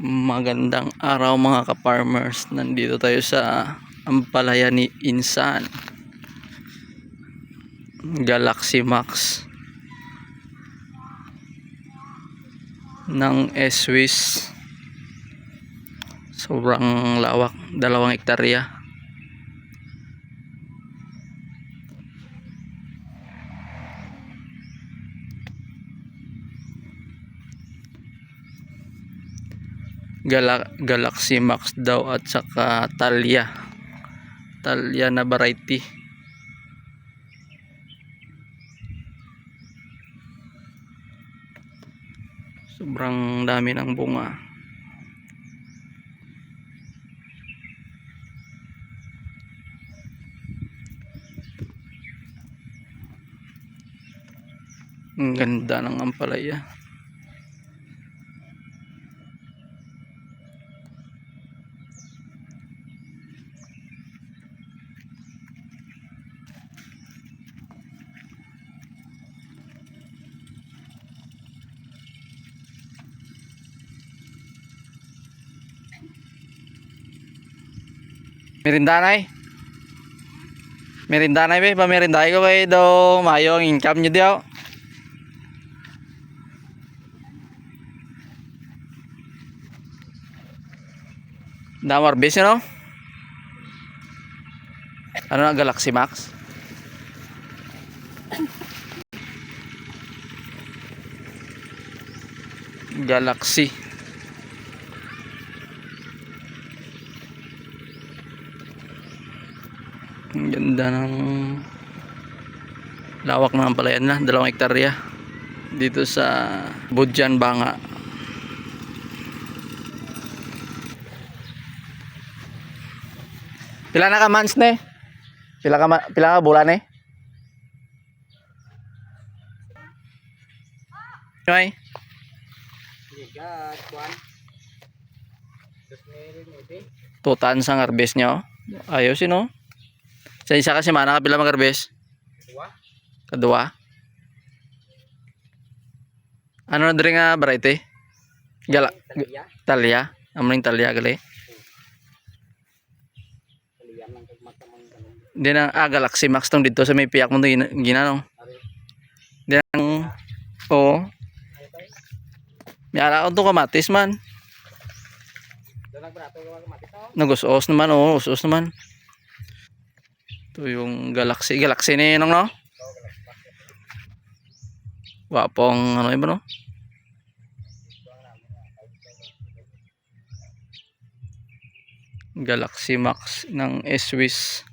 Magandang araw mga ka-farmers. Nandito tayo sa Ampalaya ni Insan. Galaxy Max ng S-Swiss. Sobrang lawak, dalawang hektarya. Gala Galaxy Max daw at saka Talia. Talia na variety. Sobrang dami ng bunga. Ang ganda ng ampalaya. Merindanay. Merindanay be, pamerinday ko bay daw mayo ang income nyo diyaw. Damar base no? Ano na Galaxy Max? Galaxy. Ganda ng lawak ng palayan na, dalawang hektarya dito sa Budjan Banga. Pila na ka months ne? Pila ka pila ka bulan ne? Ito. tutan sa harvest niya. oh. Ayos oh. Sa isa ka semana ka pila mag-harvest? Dua. Kadua. Ano na diri nga variety? Gala Taliya. Talia. Amring Talia gali. Di na ah, Galaxy Max tong dito sa may piyak mo to gina, ginanong. Di na Oo. Tay. May ala ko to kamatis man. To. Nagusos naman oh, usos naman. Ito yung Galaxy. Galaxy ni nung no? Wapong ano yun ba no? Galaxy Max ng S-Swiss.